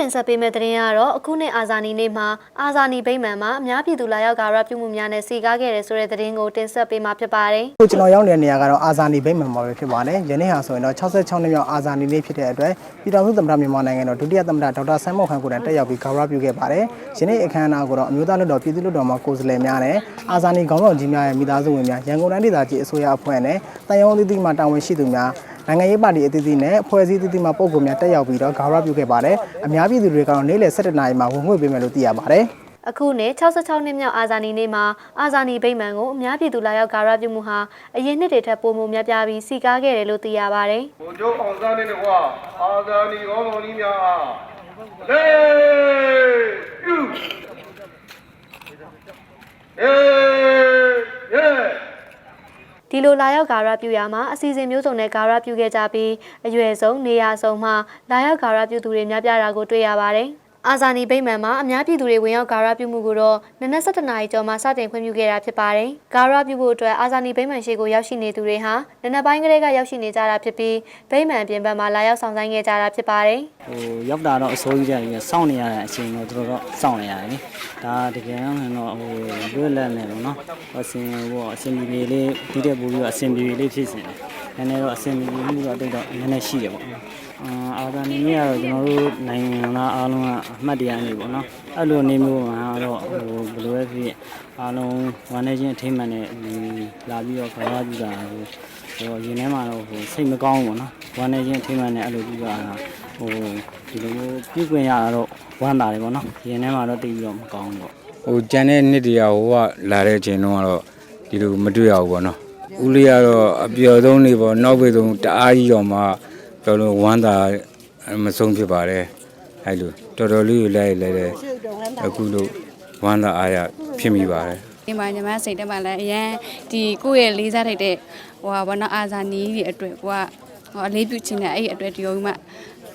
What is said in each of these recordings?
တင်ဆက်ပေးမယ့်သတင်းကတော့အခုနှစ်အာဇာနည်နေ့မှာအာဇာနည်ဗိမ္မာန်မှာအများပြည်သူလာရောက်ကာရပြုမှုများနဲ့စီကားခဲ့တယ်ဆိုတဲ့သတင်းကိုတင်ဆက်ပေးမှာဖြစ်ပါတယ်။ခုကျွန်တော်ရောက်နေတဲ့နေရာကတော့အာဇာနည်ဗိမ္မာန်မှာပဲဖြစ်ပါတယ်။ယနေ့ဟာဆိုရင်တော့66နှစ်မြောက်အာဇာနည်နေ့ဖြစ်တဲ့အတွက်ပြည်တော်စုသမ္မတမြန်မာနိုင်ငံတော်ဒုတိယသမ္မတဒေါက်တာဆန်းမောင်ခန့်ကိုယ်တိုင်တက်ရောက်ပြီးဂါရပြုခဲ့ပါတယ်။ယနေ့အခမ်းအနားကိုတော့အမျိုးသားလွှတ်တော်ပြည်သူ့လွှတ်တော်မှာကိုယ်စားလှယ်များနဲ့အာဇာနည်ခေါင်းဆောင်ကြီးများရဲ့မိသားစုဝင်များရန်ကုန်တိုင်းဒေသကြီးအစိုးရအဖွဲ့နဲ့တန်ရုံးအသီးသီးမှတာဝန်ရှိသူများ နိုင်ငံရေးပါတီအသီးသီးနဲ့အဖွဲ့အစည်းအသီးသီးမှပုံကူများတက်ရောက်ပြီးတော့ဂါရဝပြုခဲ့ပါတယ်။အများပြည်သူတွေကတော့နေ့လယ်7:00နာရီမှာဝင်ငွေပေးမယ်လို့သိရပါတယ်။အခုနှစ်66နှစ်မြောက်အာဇာနည်နေ့မှာအာဇာနည်ဗိမာန်ကိုအများပြည်သူလာရောက်ဂါရပြုမှုဟာအရင်နှစ်တွေထက်ပိုမိုများပြားပြီးစီကားခဲ့တယ်လို့သိရပါတယ်။ဘုံကျိုးအောင်စားနေတဲ့ကအာဇာနည်ရောတော်ကြီးများအားလေယူအေးရဲ ဒီလိုလာရောက်ဂါရပြုရမှာအစီအစဉ်မျိုးစုံနဲ့ဂါရပြုခဲ့ကြပြီးအရွယ်ဆုံးနေရာဆုံးမှလာရောက်ဂါရပြုသူတွေများပြားတာကိုတွေ့ရပါတယ်။ အာဇာနည်ဗိမ္မာန်မှာအများပြည်သူတွေဝင်ရောက်ဂါရပြုမှုကိုတော့နနက်7:00နာရီကျော်မှစတင်ခွင့်ပြုခဲ့တာဖြစ်ပါတယ်။ဂါရပြုဖို့အတွက်အာဇာနည်ဗိမ္မာန်ရှိကိုရောက်ရှိနေသူတွေဟာနနက်ပိုင်းကလေးကရောက်ရှိနေကြတာဖြစ်ပြီးဗိမ္မာန်ပြင်ပမှာလာရောက်ဆောင်ဆိုင်ခဲ့ကြတာဖြစ်ပါတယ်။ဟိုရောက်တာတော့အစိုးရကြီးတယ်စောင့်နေရတဲ့အချိန်တော့တော်တော်စောင့်နေရတယ်လေဒါတကယ်တော့တော့ဟိုလွတ်လပ်နေပေါ့နော်အစင်ဟိုအစင်ပြေပြေလေးဒီတဲ့ပူပြီးတော့အစင်ပြေပြေလေးဖြစ်စင်တယ်နည်းနည်းတော့အစင်ပြေပြေမှုတော့တိတ်တော့နည်းနည်းရှိတယ်ပေါ့ အာအာသာနေမြကတော့ကျွန်တော်တို့နိုင်ငံသားအားလုံးကအမှတ်တရနေပေါ့နော်အဲ့လိုနေမျိုးမှာတော့ဟိုဘယ်လိုပဲဖြစ်အားလုံးဝမ်းနေခြင်းအထိမ့်မှန်နဲ့လာပြီးတော့ခေါ်ရပြတာဟိုဟိုရင်ထဲမှာတော့ဟိုစိတ်မကောင်းဘူးပေါ့နော်ဝမ်းနေခြင်းအထိမ့်မှန်နဲ့အဲ့လိုပြီးတော့ဟိုဒီလိုမျိုးပြုခွင့်ရတာတော့ဝမ်းသာတယ်ပေါ့နော်ရင်ထဲမှာတော့တိတ်ပြီးတော့မကောင်းဘူးပေါ့ဟိုကြံတဲ့နှစ်တရာဟိုကလာတဲ့အချိန်တုန်းကတော့ဒီလိုမတွေ့ရဘူးပေါ့နော်ဦးလေးကတော့အပျော်ဆုံးနေပေါ့နောက်ပေဆုံးတအားကြီးတော့မှ တော်တော်ဝမ်းသာမဆုံးဖြစ်ပါတယ်အဲ့လိုတော်တော်လေးကိုလိုက်လိုက်တယ်အခုလို့ဝမ်းသာအားရဖြစ်မိပါတယ်ဒီမှာညီမစိတ်ထဲမှာလည်းအရန်ဒီကိုယ့်ရဲ့လေးစားထိုက်တဲ့ဟိုဟာဘောနော်အာဇာနီးတွေအတွက်ကိုကဟိုအလေးပြုချင်တဲ့အဲ့ဒီအတွက်ဒီလိုမှ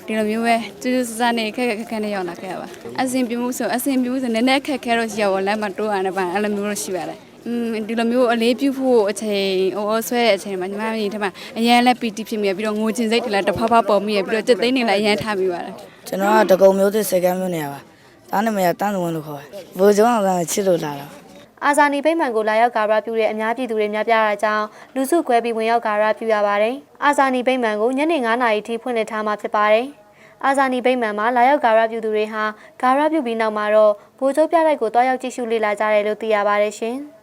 ဒီလိုမျိုးပဲကျူးစစနဲ့ခက်ခက်ခက်ခက်နဲ့ရောက်လာခဲ့ရပါအဆင်ပြေမှုဆိုအဆင်ပြေမှုဆိုနည်းနည်းခက်ခဲတော့ရှိရပါလမ်းမှာတိုးရတယ်ပါအဲ့လိုမျိုးလို့ရှိပါတယ် อืมဒီလိုမျိုးအလေးပြုဖို့အချိန်ဟိုဆွဲတဲ့အချိန်မှာညီမမြင်ထဲမှာအရန်လက်ပီတီဖြစ်မိရပြီးတော့ငိုချင်စိတ်တွေလည်းတစ်ဖက်ဖက်ပေါ်မိရပြီးတော့စက်သိန်းတွေလည်းအရန်ထားမိပါတယ်ကျွန်တော်ကတကုံမျိုးသစ်စကမ်းမျိုးနေရပါတားနာမည်ကတန်းသဝင်လို့ခေါ်တယ်ဘိုးကျောင်းအောင်ကချစ်လို့လာတာအာဇာနည်ဗိမ္မာန်ကိုလာရောက်ဂါရပြုတဲ့အများပြည်သူတွေများပြားတာကြောင့်လူစုခွဲပြီးဝင်ရောက်ဂါရပြုရပါတယ်။အာဇာနည်ဗိမ္မာန်ကိုညနေ9:00နာရီထိဖွင့်လှစ်ထားမှာဖြစ်ပါတယ်။အာဇာနည်ဗိမ္မာန်မှာလာရောက်ဂါရပြုသူတွေဟာဂါရပြုပြီးနောက်မှာတော့ဗိုလ်ချုပ်ပြတိုက်ကိုတွားရောက်ကြည့်ရှုလေ့လာကြတယ်လို့သိရပါတယ်ရှင်။